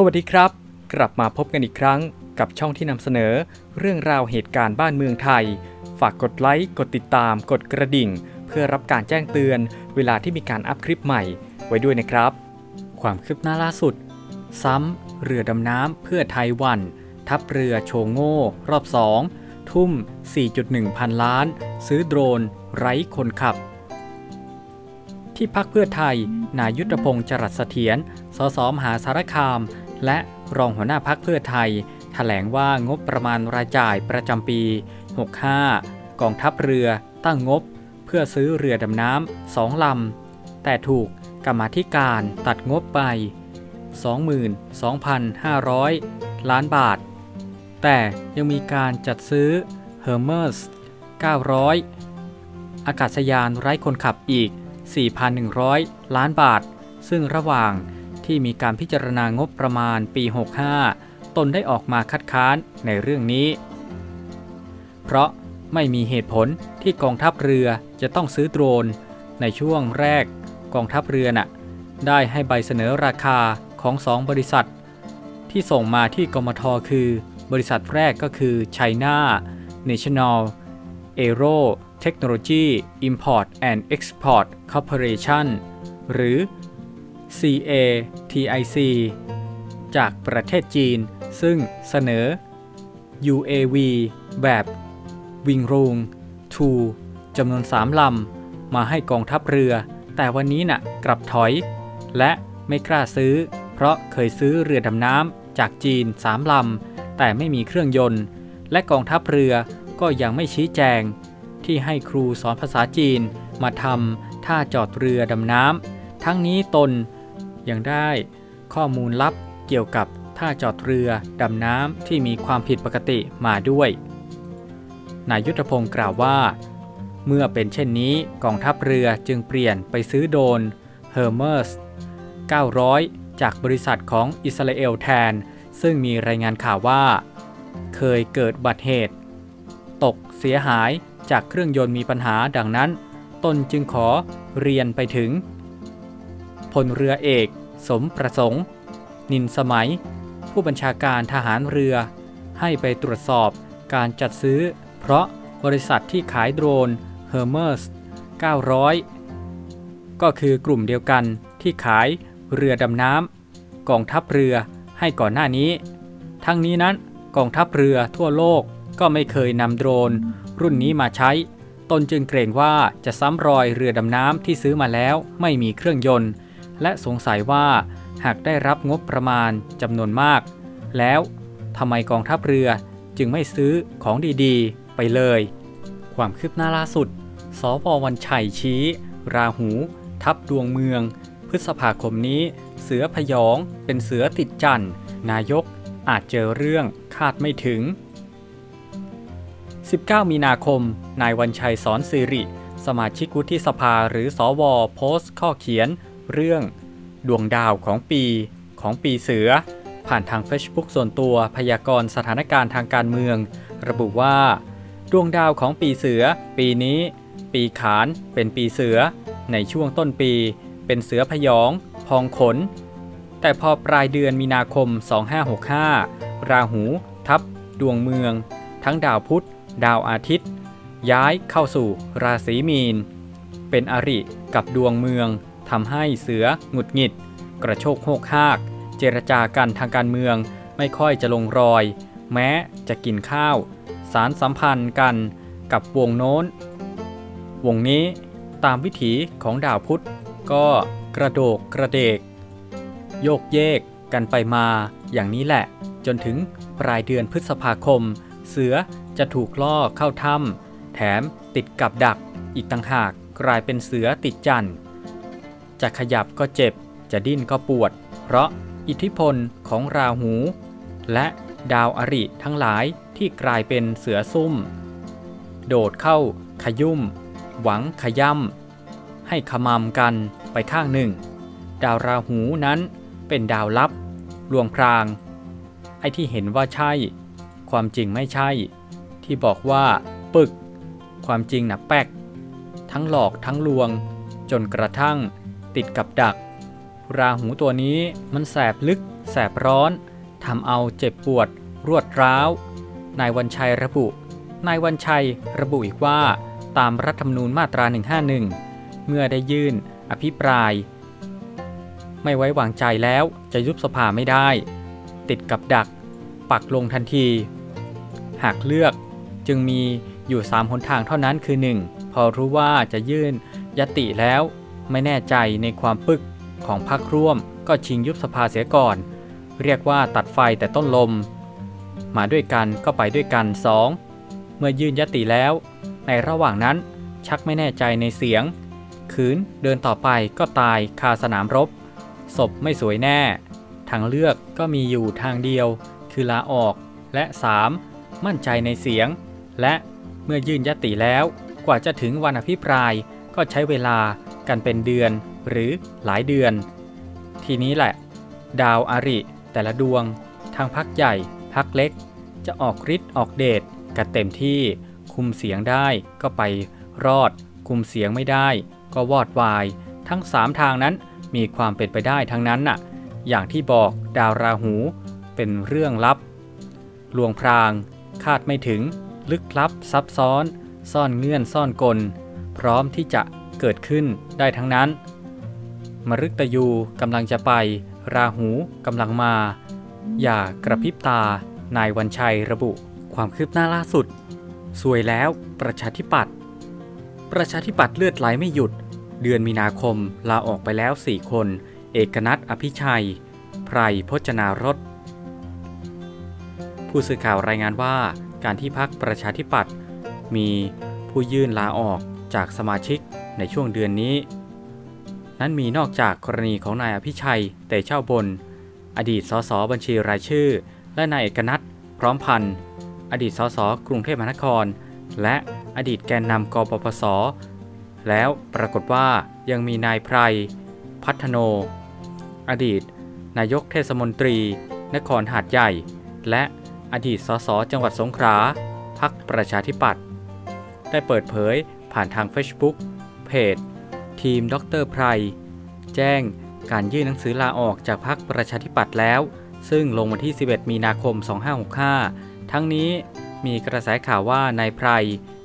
สวัสดีครับ กลับมาพบกันอีกครั้งกับช่องที่นำเสนอ เรื่องราวเหตุการณ์บ้านเมืองไทย ฝากกดไลค์กดติดตาม กดกระดิ่ง เพื่อรับการแจ้งเตือน เวลาที่มีการอัพคลิปใหม่ ไว้ด้วยนะครับ ความคืบหน้าล่าสุด ซ้ำเรือดำน้ำเพื่อไทยวัน ทัพเรือโชโง่ รอบ 2 ทุ่ม 4.1 พันล้าน ซื้อโดรน ไร้คนขับที่พักเพื่อไทย นายุทธพงศ์จรัสเสถียร สสมหาสารคาม และรองหัวหน้าพักเพื่อไทยแถลงว่างบประมาณรายจ่ายประจำปี 65 กองทัพเรือตั้งงบ เพื่อซื้อเรือดำน้ำสองลำ แต่ถูกกรรมธิการตัดงบไป 22,500 ล้านบาท แต่ยังมีการจัดซื้อ Hermes 900 อากาศยานไร้คนขับอีก 4,100 ล้านบาท ซึ่งระหว่าง ที่มีการพิจารณางบประมาณปี 65 ตนได้ออกมาคัดค้านในเรื่องนี้ เพราะไม่มีเหตุผลที่กองทัพเรือจะต้องซื้อโดรน ในช่วงแรกกองทัพเรือน่ะได้ให้ใบเสนอราคาของ2บริษัท ที่ส่งมาที่กมทคือ บริษัทแรกก็คือ China National Aero Technology Import and Export Corporation หรือ CATIC จากประเทศจีน ซึ่งเสนอ UAV แบบวิงรูง2จำนวน 3 ลำ มาให้กองทัพเรือ แต่วันนี้น่ะกลับถอย และไม่กล้าซื้อ เพราะเคยซื้อเรือดำน้ำจากจีน 3 ลำ แต่ไม่มีเครื่องยนต์ และกองทัพเรือก็ยังไม่ชี้แจง ที่ให้ครูสอนภาษาจีนมาทำท่าจอดเรือดำน้ำทั้งนี้ตน ยังได้ ข้อมูลลับเกี่ยวกับท่าจอดเรือดำน้ำที่มีความผิดปกติมาด้วย นายยุทธพงศ์กล่าวว่า เมื่อเป็นเช่นนี้กองทัพเรือจึงเปลี่ยนไปซื้อโดน Hermes 900 จากบริษัทของอิสราเอลแทน ซึ่งมีรายงานข่าวว่า เคยเกิดบัติเหตุ ตกเสียหายจากเครื่องยนต์มีปัญหาดังนั้น ตนจึงขอเรียนไปถึงพลเรือเอก สมประสงค์ นินสมัย ผู้บัญชาการทหารเรือ ให้ไปตรวจสอบการจัดซื้อ เพราะบริษัทที่ขายโดรน Hermes 900 ก็คือกลุ่มเดียวกันที่ขายเรือดำน้ำกองทัพเรือให้ก่อนหน้านี้ ทั้งนี้นั้นกองทัพเรือทั่วโลกก็ไม่เคยนำโดรน รุ่นนี้มาใช้ ตนจึงเกรงว่าจะซ้ำรอยเรือดำน้ำที่ซื้อมาแล้วไม่มีเครื่องยนต์ และสงสัยว่าหากได้รับงบประมาณจำนวนมาก แล้วทำไมกองทัพเรือจึงไม่ซื้อของดีๆ ไปเลย ความคืบหน้าล่าสุด สววันชัยชี้ ราหู ทับดวงเมือง พฤษภาคมนี้ เสือพยองเป็นเสือติดจันทร์นายกอาจเจอเรื่องคาดไม่ถึง 19 มีนาคม นายวันชัยสอนสิริ สมาชิกวุฒิสภาหรือสอวโพสต์ข้อเขียน เรื่อง ดวงดาวของปีของปีเสือ ผ่านทาง Facebook ส่วนตัวพยากรณ์สถานการณ์ทางการเมือง ระบุว่า ดวงดาวของปีเสือ ปีนี้ ปีขานเป็นปีเสือ ในช่วงต้นปี เป็นเสือพยอง พองขน แต่พอปลายเดือนมีนาคม 2565 ราหู ทับ ดวงเมือง ทั้งดาวพุธ ดาวอาทิตย์ ย้ายเข้าสู่ราศีมีน เป็นอริกับดวงเมือง ทำให้เสือหงุดหงิด กระโชกโหกหาก เจรจากันทางการเมืองไม่ค่อยจะลงรอย แม้จะกินข้าว สารสัมพันธ์กันกับวงโน้น วงนี้ตามวิถีของดาวพุธก็กระโดกกระเดก โยกเยกกันไปมาอย่างนี้แหละ จนถึงปลายเดือนพฤษภาคม เสือจะถูกล่อเข้าถ้ำแถมติดกับดักอีกต่างหากกลายเป็นเสือติดจันทร์ จะขยับก็เจ็บ จะดิ้นก็ปวด เพราะอิทธิพลของราหู และดาวอริทั้งหลายที่กลายเป็นเสือซุ่ม โดดเข้า ขยุ่ม หวังขย่ำให้ขมำกันไปข้างหนึ่ง ดาวราหูนั้นเป็นดาวลับ ลวงพราง ไอ้ที่เห็นว่าใช่ ความจริงไม่ใช่ ที่บอกว่า ปึก ความจริงนะแป๊ก ทั้งหลอกทั้งลวง จนกระทั่ง ติดกับดัก ราหูตัวนี้มันแสบลึก แสบร้อนทำเอาเจ็บปวด รวดร้าว นายวันชัยระบุ นายวันชัยระบุอีกว่า ตามรัฐธรรมนูญมาตรา 151 เมื่อได้ยื่นอภิปราย ไม่ไว้วางใจแล้วจะยุบสภาไม่ได้ ติดกับดัก ปักลงทันที หากเลือกจึงมีอยู่ 3 หนทางเท่านั้นคือ 1. พอรู้ว่าจะยื่นยติแล้ว ไม่แน่ใจในความปึกของพรรคร่วม ก็ชิงยุบสภาเสียก่อน เรียกว่าตัดไฟแต่ต้นลม มาด้วยกันก็ไปด้วยกัน 2. เมื่อยื่นยติแล้ว ในระหว่างนั้นชักไม่แน่ใจในเสียง ขืนเดินต่อไปก็ตายคาสนามรบ ศพไม่สวยแน่ ทางเลือกก็มีอยู่ทางเดียว คือลาออก และ 3. มั่นใจในเสียง และเมื่อยื่นยติแล้ว กว่าจะถึงวันอภิปรายก็ใช้เวลา กันเป็นเดือนหรือหลายเดือน ทีนี้แหละ ดาวอาริ แต่ละดวง ทางพักใหญ่พักเล็ก จะออกฤทธิ์ออกเดชกันเต็มที่คุมเสียงได้ก็ไปรอด คุมเสียงไม่ได้ ก็วอดวาย ทั้ง 3 ทางนั้นมีความเป็นไปได้ทั้งนั้นน่ะ อย่างที่บอกดาวราหูเป็นเรื่องลับ ลวงพราง คาดไม่ถึง ลึกลับซับซ้อน ซ่อนเงื่อนซ่อนกล พร้อมที่จะ เกิดขึ้นได้ทั้งนั้น มฤตยูกำลังจะไป ราหูกำลังมา อย่ากระพริบตา นายวันชัยระบุ ความคืบหน้าล่าสุด สวยแล้วประชาธิปัตย์ประชาธิปัตย์เลือดไหลไม่หยุด เดือนมีนาคมลาออกไปแล้ว 4 คน เอกนัทอภิชัย ไพรพจนารสผู้สื่อข่าวรายงานว่าการที่พักประชาธิปัตย์มีผู้ยื่นลาออกจากสมาชิก ในช่วงเดือนนี้ นั้นมีนอกจากกรณีของนายอภิชัย เตเช่าบน อดีตสสบัญชีรายชื่อ และนายเอกนัทพร้อมพันธ์อดีตสสกรุงเทพมหานคร และอดีตแกนนำกปปส แล้วปรากฏว่ายังมีนายไพร พัฒโน อดีต นายกเทศมนตรี นครหาดใหญ่ และอดีตสสจังหวัดสงขลาพักประชาธิปัตย์ได้เปิดเผยผ่านทาง Facebook เพจ ทีมดรไพรแจ้งการยื่นหนังสือลาออกจากพรรคประชาธิปัตย์แล้ว ซึ่งลงวันที่ 11 มีนาคม 2565 ทั้งนี้มีกระแสข่าวว่านายไพร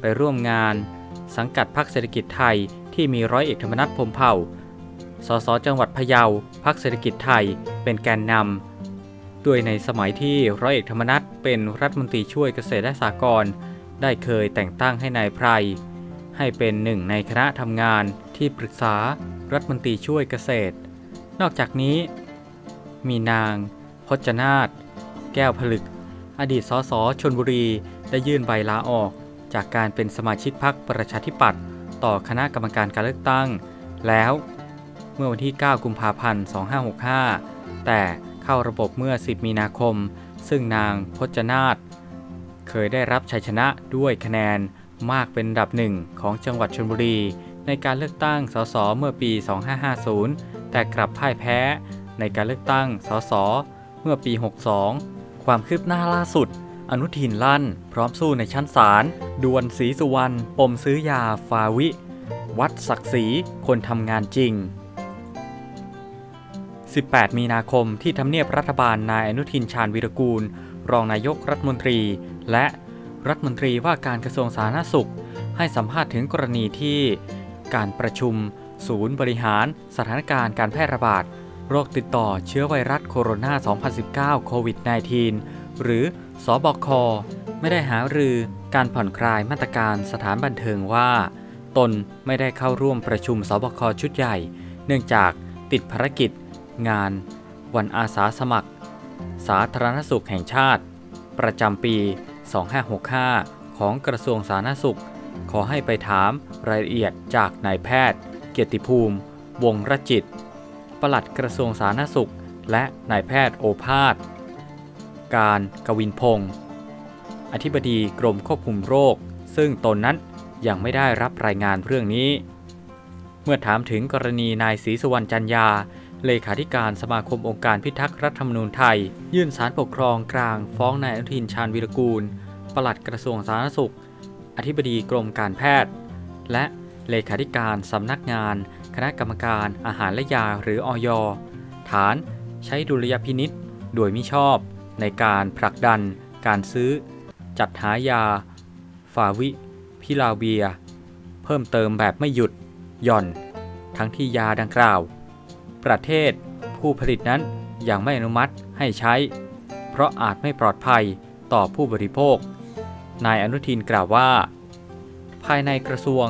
ไปร่วมงาน สังกัดพรรคเศรษฐกิจไทยที่มีร้อยเอกธรรมนัฐพรมเผ่า สสจังหวัดพะเยาพรรคเศรษฐกิจไทยเป็นแกนนำด้วยในสมัยที่ร้อยเอกธรรมนัฐเป็นรัฐมนตรีช่วยเกษตรและสหกรณ์ได้เคยแต่งตั้งให้นายไพร ให้เป็นหนึ่งในคณะทำงานที่ปรึกษารัฐมนตรีช่วยเกษตร นอกจากนี้ มีนาง พจนาถแก้วผลึก อดีตสสชนบุรี ได้ยื่นใบลาออก จากการเป็นสมาชิกพรรคประชาธิปัตย์ต่อคณะกรรมการการเลือกตั้ง แล้ว เมื่อวันที่ 9 กุมภาพันธ์ 2565 แต่เข้าระบบเมื่อ 10 มีนาคม ซึ่งนางพจนาถเคยได้รับชัยชนะด้วยคะแนน มากเป็นอันดับหนึ่งของจังหวัดชลบุรี ในการเลือกตั้งสสเมื่อปี 2550 แต่กลับพ่ายแพ้ในการเลือกตั้งสสเมื่อปี 62 ความคืบหน้าล่าสุด อนุทินลั่น พร้อมสู้ในชั้นศาลดวลศรีสุวรรณปมซื้อยาฟาวิ วัดศักดิ์ศรีคนทำงานจริง 18 มีนาคมที่ทำเนียบรัฐบาลนายอนุทินชาญวิรกูล รองนายกรัฐมนตรี และ รัฐมนตรีว่าการกระทรวงสาธารณสุข ให้สัมภาษณ์ถึงกรณีที่ การประชุม ศูนย์บริหาร สถานการณ์การแพร่ระบาด โรคติดต่อเชื้อไวรัสโคโรนา 2019 โควิด -19 หรือสอบค ไม่ได้หารือการผ่อนคลายมาตรการสถานบันเทิงว่า ตนไม่ได้เข้าร่วมประชุมสบคชุดใหญ่ เนื่องจากติดภารกิจ งาน วันอาสาสมัคร สาธารณสุขแห่งชาติ ประจำปี 2565 ของกระทรวงสาธารณสุข ขอให้ไปถามรายละเอียดจากนายแพทย์ เกียรติภูมิ วงรจิต ปลัดกระทรวงสาธารณสุข และนายแพทย์โอภาส การกวินพงศ์อธิบดีกรมควบคุมโรค ซึ่งตนนั้นยังไม่ได้รับรายงานเรื่องนี้ เมื่อถามถึงกรณีนายศรีสุวรรณจันยา เลขาธิการสมาคมองค์การพิทักษ์รัฐธรรมนูญไทย ยื่นสารปกครองกลางฟ้องนายอนุทินชาญวิรกูล ปลัดกระทรวงสาธารณสุข อธิบดีกรมการแพทย์ และเลขาธิการสำนักงาน คณะกรรมการอาหารและยาหรืออยฐาน ใช้ดุลยพินิษโดยมิชอบ ในการผลักดัน การซื้อ จัดหายา ฟาวิ พิลาเวีย เพิ่มเติมแบบไม่หยุด หย่อน ทั้งที่ยาดังกล่าว ประเทศ ผู้ผลิตนั้นยังไม่อนุมัติให้ใช้ เพราะอาจไม่ปลอดภัยต่อผู้บริโภค นายอนุทินกล่าวว่า ภายในกระทรวง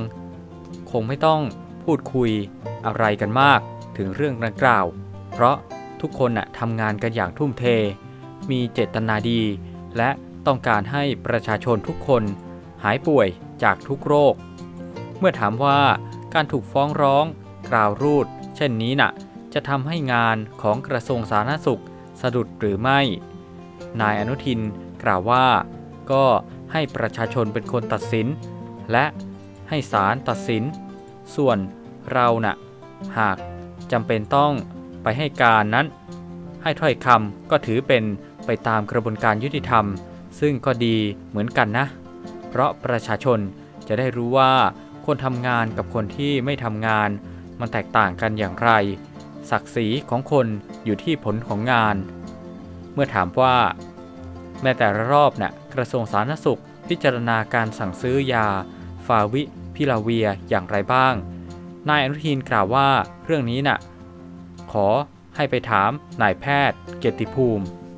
คงไม่ต้องพูดคุยอะไรกันมากถึงเรื่องดังกล่าว เพราะทุกคนน่ะทำงานกันอย่างทุ่มเท มีเจตนาดี และต้องการให้ประชาชนทุกคนหายป่วยจากทุกโรค เมื่อถามว่าการถูกฟ้องร้องกล่าวรูด เช่นนี้น่ะ จะทำให้งานของกระทรวงสาธารณสุขสะดุดหรือไม่ นายอนุทินกล่าวว่า ก็ให้ประชาชนเป็นคนตัดสิน และให้ศาลตัดสิน ส่วนเราน่ะ หากจำเป็นต้องไปให้การนั้น ให้ถ้อยคำก็ถือเป็นไปตามกระบวนการยุติธรรม ซึ่งก็ดีเหมือนกันนะ เพราะประชาชนจะได้รู้ว่าคนทำงานกับคนที่ไม่ทำงาน มันแตกต่างกันอย่างไร ศักดิ์ศรีของคนอยู่ที่ผลของงาน เมื่อถามว่า แม้แต่ละรอบน่ะกระทรวงสาธารณสุขพิจารณาการสั่งซื้อยา ฟาวิพิลาเวียอย่างไรบ้าง นายอนุทินกล่าวว่าเรื่องนี้น่ะขอให้ไปถามนายแพทย์ เกียรติภูมิ